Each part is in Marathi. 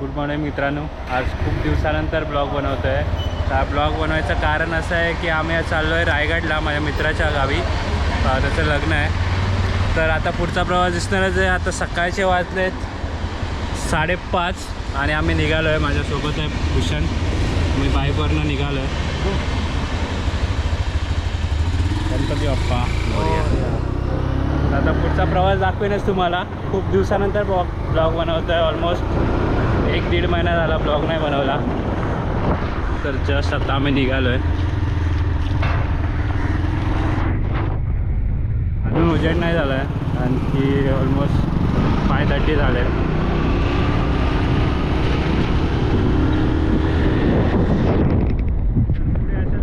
गुड मॉर्निंग मित्रांनो. आज खूप दिवसानंतर ब्लॉग बनवतो आहे. तर ब्लॉग बनवायचं कारण असं आहे की आम्ही आज चाललो आहे रायगडला माझ्या मित्राच्या गावी. त्याचं लग्न आहे. तर आता पुढचा प्रवास दिसणारच आहे. आता सकाळचे वाजलेत साडेपाच आणि आम्ही निघालो आहे माझ्यासोबत आहे भूषण. मी बाईकवरनं निघालो आहे गणपती बाप्पा आता पुढचा प्रवास दाखवेनच तुम्हाला. खूप दिवसानंतर ब्लॉग ब्लॉग बनवतो आहे ऑलमोस्ट. एक दीड महिना झाला ब्लॉग नाही बनवला. तर जस्ट आता आम्ही निघालो आहे अजून उजेड नाही झाला आहे आणखी ऑलमोस्ट फाय थर्टी झाले.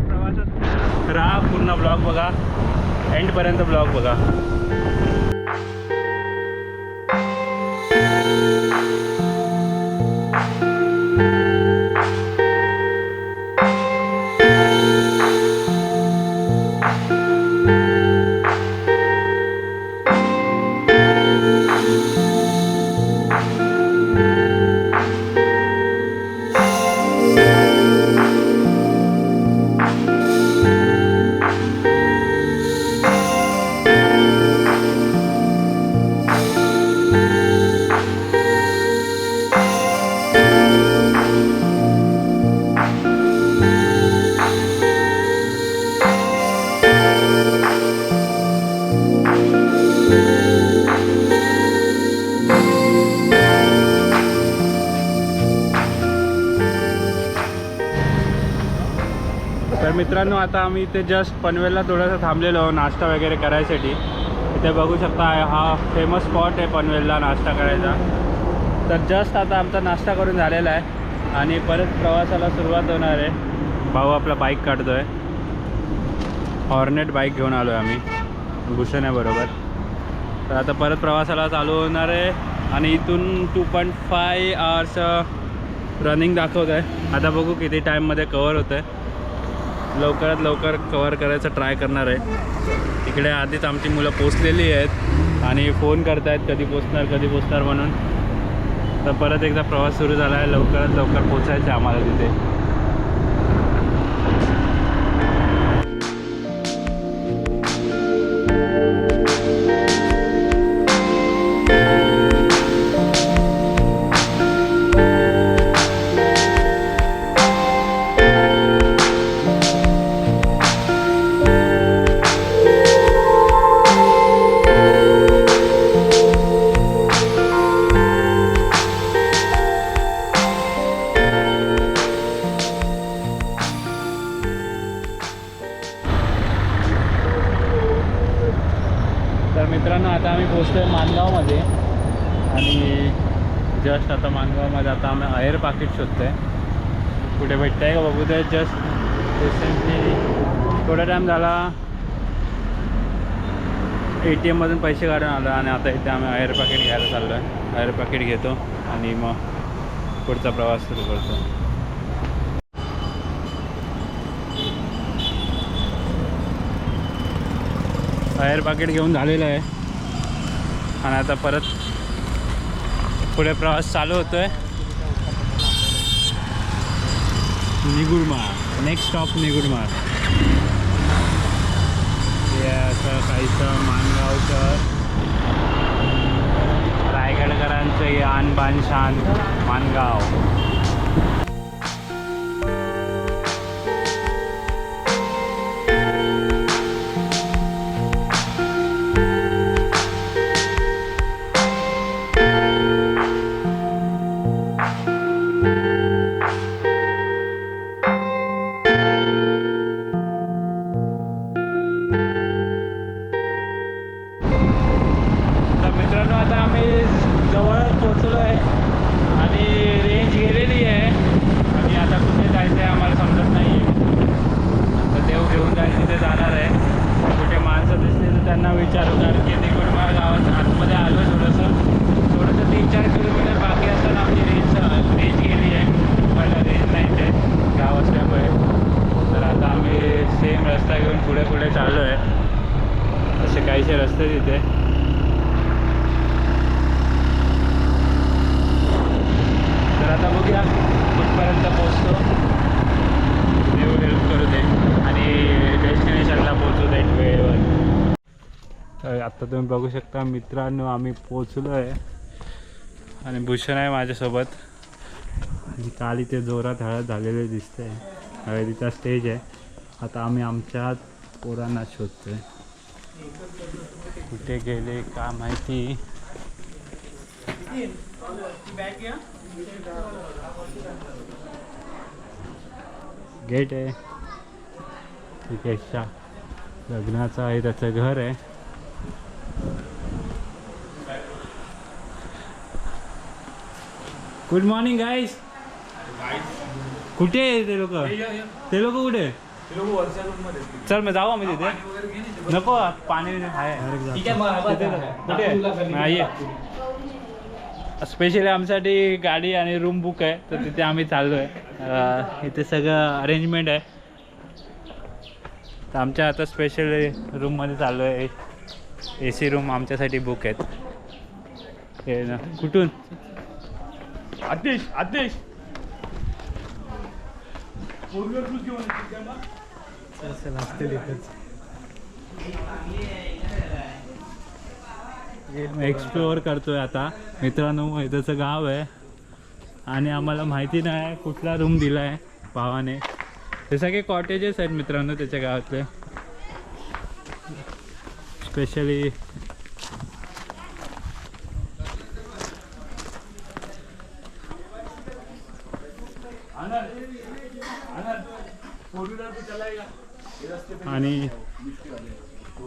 प्रवासात राहा पूर्ण ब्लॉग बघा. एंडपर्यंत ब्लॉग बघा. मित्रांनो आता आम्ही इथे जस्ट पनवेलला थोडंसं थांबलेलो नाश्ता वगैरे करायसाठी. इथे बघू शकता हा फेमस स्पॉट आहे पनवेलला नाश्ता करायचा. तर जस्ट आता आमचा नाश्ता करून झालेला आहे आणि परत प्रवासाला सुरुवात होणार आहे. भाऊ आपला बाईक काढतो आहे हॉर्नेट बाईक घेऊन आलो आहे आम्ही भूषण आहे बरोबर तर आता परत प्रवासाला चालू होणार आहे आणि इथून two point five hours running दाखवत आहे आता बघू किती टाईममध्ये कवर होतं आहे लवकरात लवकर कवर करायचं ट्राय करणार आहे. इकडे आधीच आमची मुलं पोचलेली आहेत आणि फोन करत आहेत कधी पोचणार कधी पोचणार म्हणून. तर परत एकदा प्रवास सुरू झाला आहे लवकरात लवकर पोचायचं आहे आम्हाला तिथे. जस्ट रिसेंटली थोडा टाईम झाला ए टी एममधून पैसे काढून आलो आणि आता इथे आम्ही आयर पॅकेट घ्यायला चाललो आहे आयर पॅकेट घेतो आणि मग पुढचा प्रवास सुरू करतो. फायर पॅकेट घेऊन झालेलं आहे. आणि आता परत पुढे प्रवास चालू होतो आहे निगुडमाळ नेक्स्ट स्टॉप निगुडमाळ हे असं काहीचं मानगावचं रायगडकरांचं हे शान Mangaon. got it, got it. तर आता तुम्ही बघू शकता मित्रांनो आम्ही पोचलो आहे. आणि भूषण आहे माझ्यासोबत. आणि काल इथे जोरात हळद झालेले दिसते. हळदीचा स्टेज आहे. आता आम्ही आमच्या पोरांना शोधतो आहे कुठे गेले का माहिती? गेट आहे. तिकेटच्या लग्नाचं आहे त्याचं घर आहे. गुड मॉर्निंग गाईस कुठे आहे ते लोक? ते लोक कुठे? चल मग जाऊ आम्ही तिथे. नको पाणी आहे? हा, स्पेशली आमच्यासाठी गाडी आणि रूम बुक आहे तर तिथे आम्ही चाललो आहे इथे सगळं अरेंजमेंट आहे. तर आमच्या आता स्पेशल रूममध्ये चाललो आहे ए सी रूम आमच्यासाठी बुक आहेत. हे ना कुठून? आदेश आदेश एक्सप्लोअर करतोय आता. मित्रांनो इथंचं गाव आहे. आणि आम्हाला माहिती नाही कुठला रूम दिला आहे भावाने. ते सगळे कॉटेजेस आहेत मित्रांनो त्याच्या गावातले. स्पेशली आणि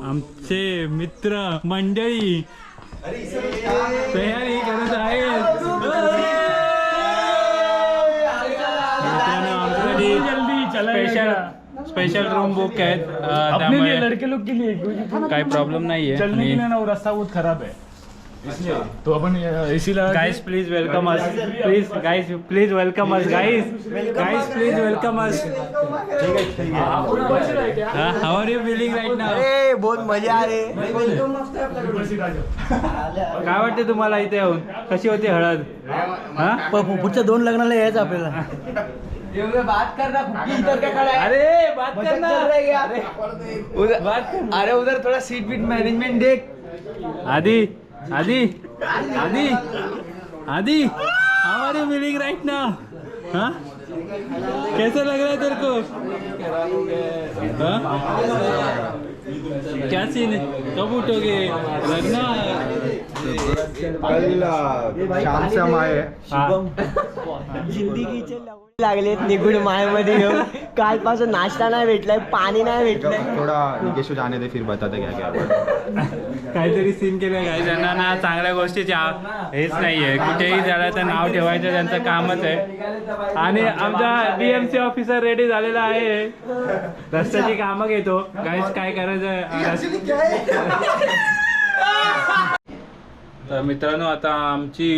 आमचे मित्र मंडळी तयारी करत आहेत. मित्रांनो आमच्यासाठी स्पेशल स्पेशल रूम बुक आहेत अं, अपने लिए त्यामुळे लड़के लोग के लिए क्योंकि काही प्रॉब्लेम नाहीये चलने के लिए ना वो रास्ता बहुत खराब है। इसलिए तो अपन एसी लगा के- guys please welcome us please guys please welcome us guys guys please welcome us how are you feeling right now अरे बहुत मजा आ रही काय वाटते तुम्हाला इथे येऊन? कशी होती हळद? हा। पुढच्या दोन लग्नाला यायचं आपल्याला. बात करना इधर क्या खड़ा है। अरे बात करना। अरे उधर अरे उधर थोड़ा सीट बीट मैनेजमेंट देख। आदि आदि आदि आदि how are you feeling right now हाँ? कैसा लग रहा है तेरे को? हाँ? क्या सीन है? कब उठोगे? लगना से जिंदगीचे लागलेत निगुड मायामध्ये येऊन कालपासून नाश्ता नाही भेटलाय पाणी नाही भेटलंय थोड़ा निकेश जाने दे फिर बताते क्या। काहीतरी सीन केलं काय त्यांना ना चांगल्या गोष्टीचे आ- हेच नाहीये. कुठेही झालं तर नाव ठेवायचं त्यांचं कामच आहे. आणि आमचा बीएमसी ऑफिसर रेडी झालेला आहे. रस्त्याची कामं घेतो. काहीच काय करायचं? तर मित्रांनो आता आमची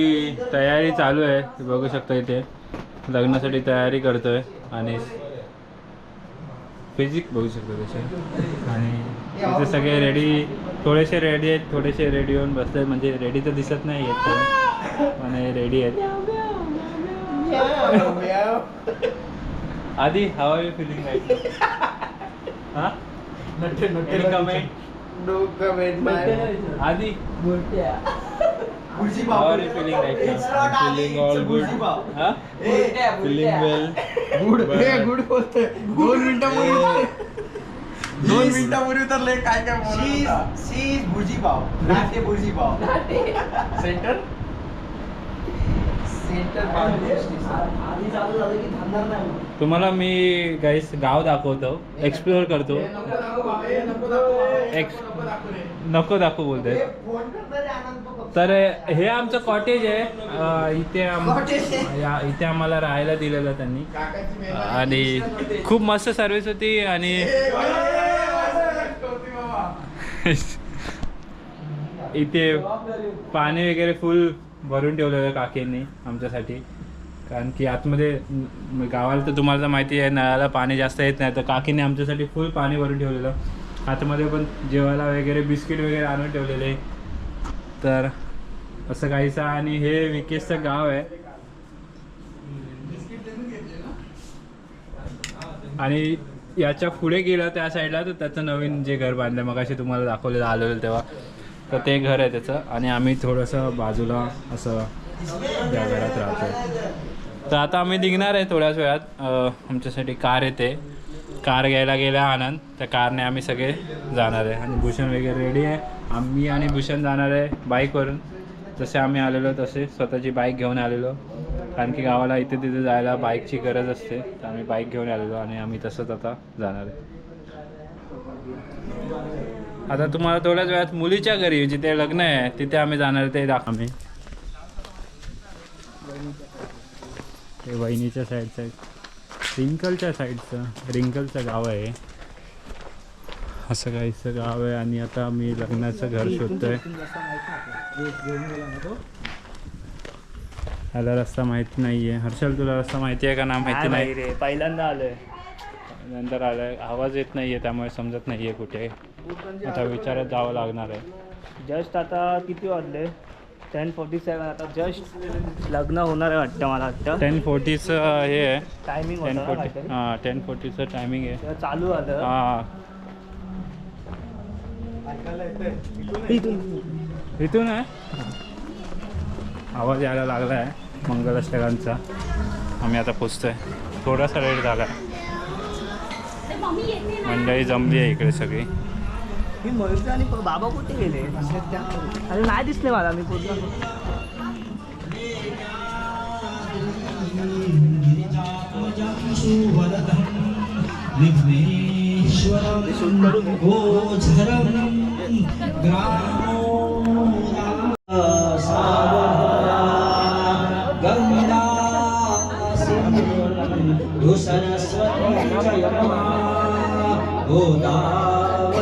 तयारी चालू आहे. ते बघू शकता इथे. लग्नासाठी तयारी करतोय आणि फिजिक बघू शकतो त्याचे आणि इथे सगळे रेडी थोडेसे रेडी आहेत थोडेसे रेडी होऊन बसले म्हणजे रेडी तर दिसत नाही आहेत कोण. पण रेडी आहेत. आधी हाव आर यू फिलिंग हा? comment? आधी. How are you feeling right now? I'm feeling all good. Huh? Feeling well. Good. Hey, good बोलते. दोन मिनिटं मुली उतर. दोन मिनिटं मुली उतरले काय काय बोलत होता. She is she is bhurji पाव. नाटे भुर्जी पाव. नाटे. सेंटर तुम्हाला मी गाईस गाव दाखवतो एक्सप्लोअर करतो एक्स नको दाखवू बोलते तर हे आमचं कॉटेज आहे इथे आम- या- इथे आम्हाला राहायला दिलेलं त्यांनी आणि खूप मस्त सर्विस होती आणि इथे पाणी वगैरे फुल भरून ठेवलेलं काकेंनी आमच्यासाठी. कारण की आतमध्ये गावाला तर तुम्हाला तर माहिती आहे नळाला पाणी जास्त येत नाही. तर काकीने आमच्यासाठी फुल पाणी भरून ठेवलेलं. आतमध्ये पण जेवायला वगैरे बिस्किट वगैरे आणून ठेवलेले. तर असं काहीसा आणि हे विकेशचं गाव आहे. आणि याच्यापुढे गेलं त्या साईडला तर त्याचं नवीन जे घर बांधलं मग असे तुम्हाला दाखवलेलं आलेलं तेव्हा. तर ते घर आहे त्याचं. आणि आम्ही थोडंसं बाजूला असं त्या घरात राहतो तर आता आम्ही निघणार आहे थोड्याच वेळात. आमच्यासाठी कार येते. कार घ्यायला गेला आनंद. त्या कारने आम्ही सगळे जाणार आहे. आणि भूषण वगैरे रेडी आहे. आम्ही आणि भूषण जाणार आहे बाईकवरून. जसे आम्ही आलेलो तसे स्वतःची बाईक घेऊन आलेलो. कारण की गावाला इथे तिथे जायला बाईकची गरज असते. तर आम्ही बाईक घेऊन आलेलो आणि आम्ही तसंच आता जाणार आहे. आता तुम्हाला थोड्याच वेळात मुलीच्या घरी जिथे लग्न आहे तिथे आम्ही जाणार ते दाख आम्ही. ते वहिनीच्या साईडचं रिंकलच्या साईडचं रिंकलचं गाव आहे. असं काहीचं गाव आहे आणि आता मी लग्नाचं घर शोधतोय. ह्याला रस्ता माहिती नाही आहे हर्षल तुला रस्ता माहिती आहे का? ना माहिती नाही रे पहिल्यांदा आलोय. नंतर आलं आवाज येत नाही आहे त्यामुळे समजत नाही आहे कुठे. आता विचारत जावं लागणार आहे. जस्ट आता किती वाजले? टेन फोर्टी सेवन आता जस्ट लग्न होणार आहे वाटतं मला वाटतं. टेन फोर्टीचं हे आहे. Timing ten forty? हां टेन फोर्टीचं टायमिंग आहे. चालू आलं हां. इथून इथून. आहे? आवाज यायला लागला आहे मंगलाष्टकांचा आम्ही आता पोचतोय. थोडासा लेट झाला आहे मंडळी जमली आहे इकडे सगळी. मी मयूर आणि बाबा कुठे गेले? अरे नाही दिसले मला मी पूर्ण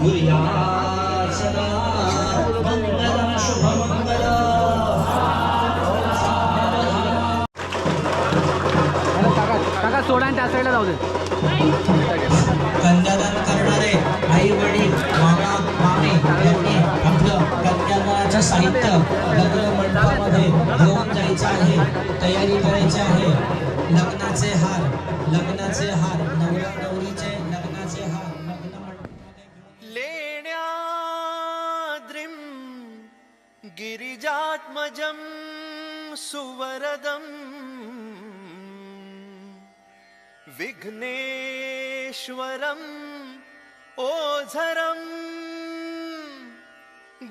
कुर्यात् सदा मङ्गलं शुभमङ्गलम् काका सोडा आणि त्या साईडला जाऊ दे. कन्यादान करणारे आई वडील मामा मामी यांनी आपलं कन्यादानाचं साहित्य लग्न मंडपामध्ये घेऊन जायचं आहे तयारी करायची आहे. लग्नाचे हार लग्नाचे हार नवरा गिरिजात्मजं सुवरदम् विघ्नेश्वरम् ओझरम्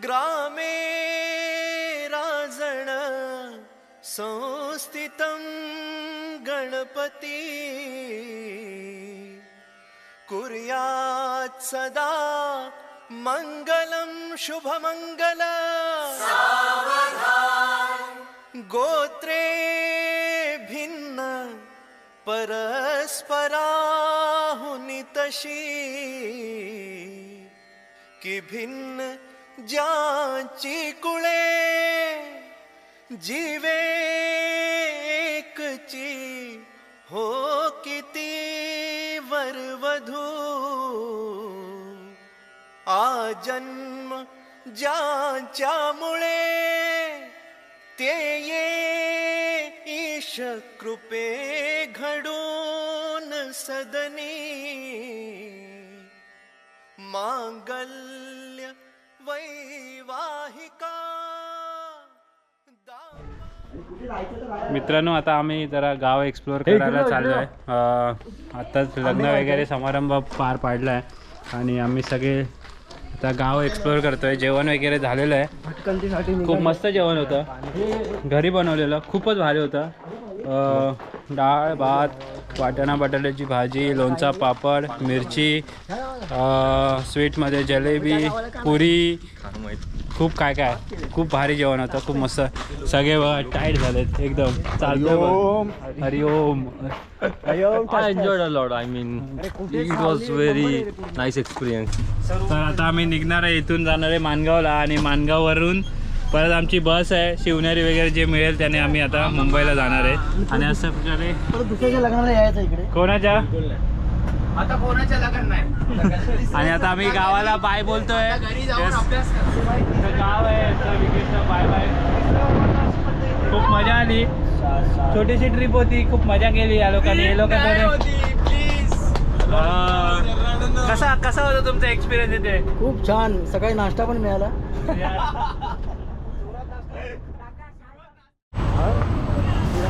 ग्रामे राजण संस्थितं गणपती। कुर्यात् सदा मङ्गलं शुभमङ्गल। गोत्रे भिन्न परस्पराहुनि तशी। कि भिन्न ज्याची कुळे जीवे एकची हो किती वरवधू। आजन्म ज्याच्यामुळे ते ये ईश कृपे घडून सदनी। मांगल्य वैवाहिका दा मित्रांनो आता आम्ही जरा गाव एक्सप्लोअर करायला चाललो आहे आत्ताच लग्न वगैरे समारंभ पार पाडला आहे आणि आम्ही सगळे आता गाव एक्सप्लोअर करतोय. जेवण वगैरे झालेलं आहे. खूप मस्त जेवण होतं. घरी बनवलेलं. खूपच भारी होतं. अं, डाळ भात वाटाणा बटाट्याची भाजी लोणचा पापड मिरची स्वीटमध्ये जलेबी पुरी. खूप काय काय खूप भारी जेवण होतं खूप मस्त. सगळे टाईट झालेत एकदम. चालतं हरिओम. lot. I mean, it was very nice experience. तर आता आम्ही निघणार आहे इथून जाणार आहे मानगावला आणि मानगाववरून परत आमची बस आहे शिवनेरी वगैरे जे मिळेल त्याने आम्ही आता मुंबईला जाणार आहे. आणि असं प्रकारे दुसऱ्याच्या लग्नाला यायचं इकडे. कोणाच्या? आता कोणाच्या लग्न नाही? आणि आता आम्ही गावाला बाय बोलतोय. गाव आहे बाय बाय. खूप मजा आली. छोटीशी ट्रिप होती खूप मजा केली या लोकांनी. हे लोक कसा कसा होता तुमचा एक्सपिरियन्स इथे? खूप छान. सकाळी नाश्ता पण मिळाला.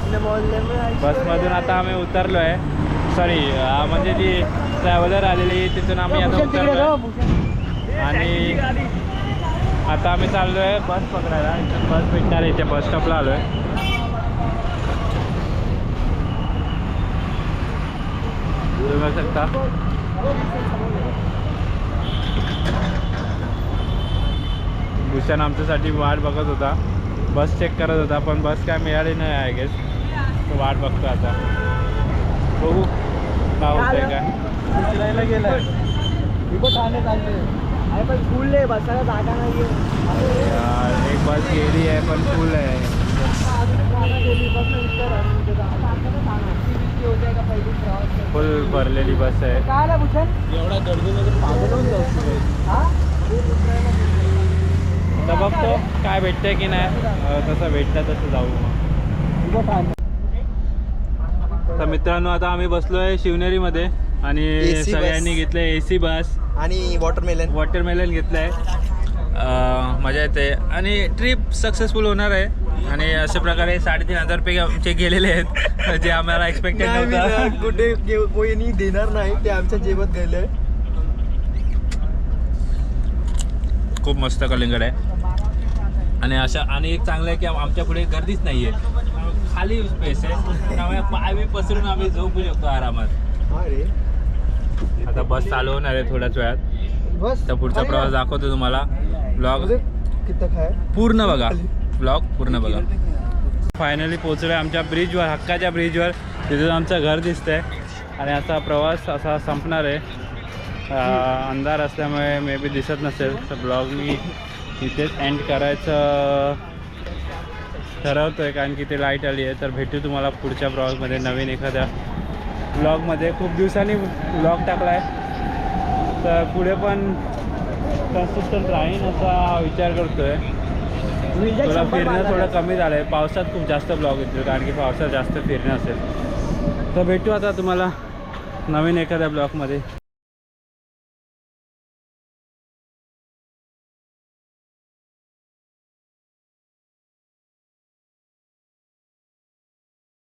बसमधून आता आम्ही उतरलो आहे सॉरी म्हणजे ती ट्रॅव्हलर आलेली तिथून आम्ही आता उतरलो आणि आता आम्ही चाललो आहे बस पकडायला. इथून बस भेटणार आहे इथे बस स्टॉपला आलो आहे तुम्ही बघू शकता. भूषण आमच्यासाठी वाट बघत होता. बस चेक करत होता पण बस काय मिळाली नाही आय गेस तो वाट बघतो आता बघू होतंय काय गेलाय ठाणे चालले अरे पण फुल आहे बसायला जागा नाही यार, एक बस गेली आहे पण फुल आहे फुल भरलेली बस आहे एवढा पागल होऊन जाऊ बघतो काय भेटतंय की नाही. अं, तसं भेटतं तसं जाऊ मग. तर मित्रांनो आता आम्ही बसलोय शिवनेरीमध्ये आणि AC बस. सगळ्यांनी घेतलंय ए सी बस. आणि वॉटरमेलन वॉटरमेलन घेतलंय. अं, मजा येते. आणि ट्रिप सक्सेसफुल होणार आहे. आणि अशा प्रकारे साडेतीन हजार रुपये आमचे गेलेले आहेत जे आम्हाला एक्सपेक्टेड नव्हतं. कुठे कोणी देणार नाही. ते आमच्या जेवत गेले. खूप मस्त कलिंगड आहे. आणि अशा आणि एक चांगलं आहे की आम- आमच्या पुढे गर्दीच नाही आहे खाली स्पेस आहे. त्यामुळे पाय बी पसरून आम्ही झोपू शकतो आरामात. आता बस चालू होणार आहे थोड्याच वेळात. बस. तर पुढचा प्रवास दाखवतो तुम्हाला. ब्लॉग पूर्ण बघा. ब्लॉग पूर्ण बघा. फायनली पोचलो आहे आमच्या ब्रिजवर हक्काच्या ब्रिजवर तिथून आमचं घर दिसतंय. आणि असा प्रवास असा संपणार आहे. अंधार असल्यामुळे मे बी दिसत नसेल. तर ब्लॉग मी इथेच एंड करायचं. ठरवतो आहे कारण की ते लाइट आली आहे. तर भेटू तुम्हाला पुढच्या ब्लॉगमध्ये नवीन एखाद्या ब्लॉगमध्ये खूप दिवसांनी ब्लॉग टाकला आहे तर पुढे पण कन्सिस्टंट राहीन असा विचार करतो आहे थोडं फिरणं थोडं कमी झालं आहे पावसात खूप जास्त ब्लॉग येतील कारण की पावसात जास्त फिरणं असेल. तर भेटू आता तुम्हाला नवीन एखाद्या ब्लॉगमध्ये